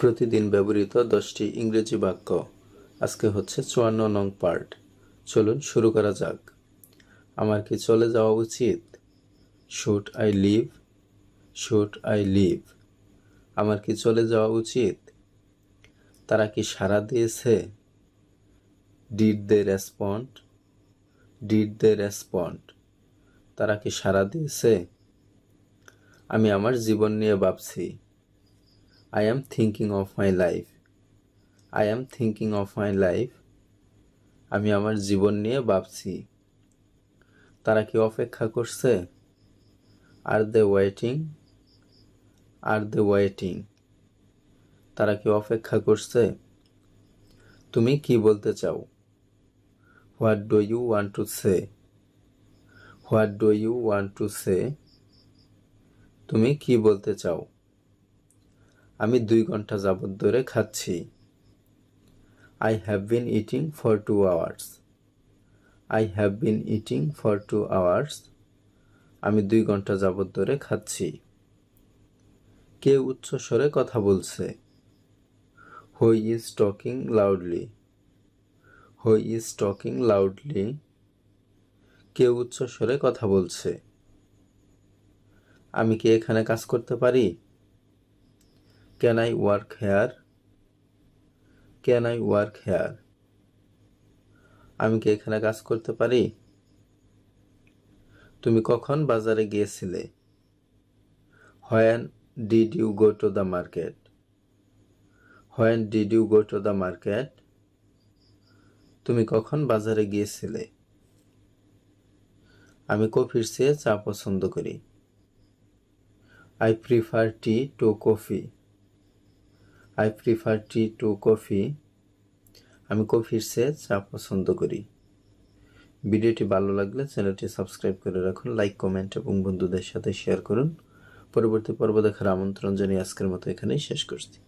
প্রতিদিন ব্যবহৃত দশটি ইংরেজি বাক্য। আজকে হচ্ছে চুয়ান্ন নং পার্ট। চলুন শুরু করা যাক। আমার কি চলে যাওয়া উচিত? Should I leave? Should I leave? আমার কি চলে যাওয়া উচিত? তারা কি সাড়া দিয়েছে? Did they respond? Did they respond? তারা কি সাড়া দিয়েছে? আমি আমার জীবন নিয়ে ভাবছি। I am thinking of my life. I am thinking of my life. আমি আমার জীবন নিয়ে ভাবছি। তারা কি অপেক্ষা করছে? আর দে ওয়েটিং আর দে ওয়েটিং তারা কি অপেক্ষা করছে? তুমি কি বলতে চাও? What do you want to say what do you want to say তুমি কি বলতে চাও? আমি দুই ঘণ্টা যাবৎ ধরে খাচ্ছি। I have been eating for two hours I have been eating for two hours আমি দুই ঘণ্টা যাবৎ ধরে খাচ্ছি। কে উচ্চ স্বরে কথা বলছে? Who is talking loudly who is talking loudly কে উচ্চ স্বরে কথা বলছে? আমি কি এখানে কাজ করতে পারি? Can I work here can I work here আমি কি এখানে কাজ করতে পারি? তুমি কখন বাজারে গিয়েছিলে? When did you go to the market when did you go to the market তুমি কখন বাজারে গিয়েছিলে? আমি কফির চেয়ে চা পছন্দ করি। I prefer tea to coffee I prefer tea to coffee আমি কফির সে চা পছন্দ করি। ভিডিওটি ভালো লাগলে চ্যানেলটি সাবস্ক্রাইব করে রাখুন লাইক কমেন্ট এবং বন্ধুদের সাথে শেয়ার করুন। পরবর্তী পর্ব দেখার আমন্ত্রণ জানিয়ে আজকের মতো এখানেই শেষ করছি।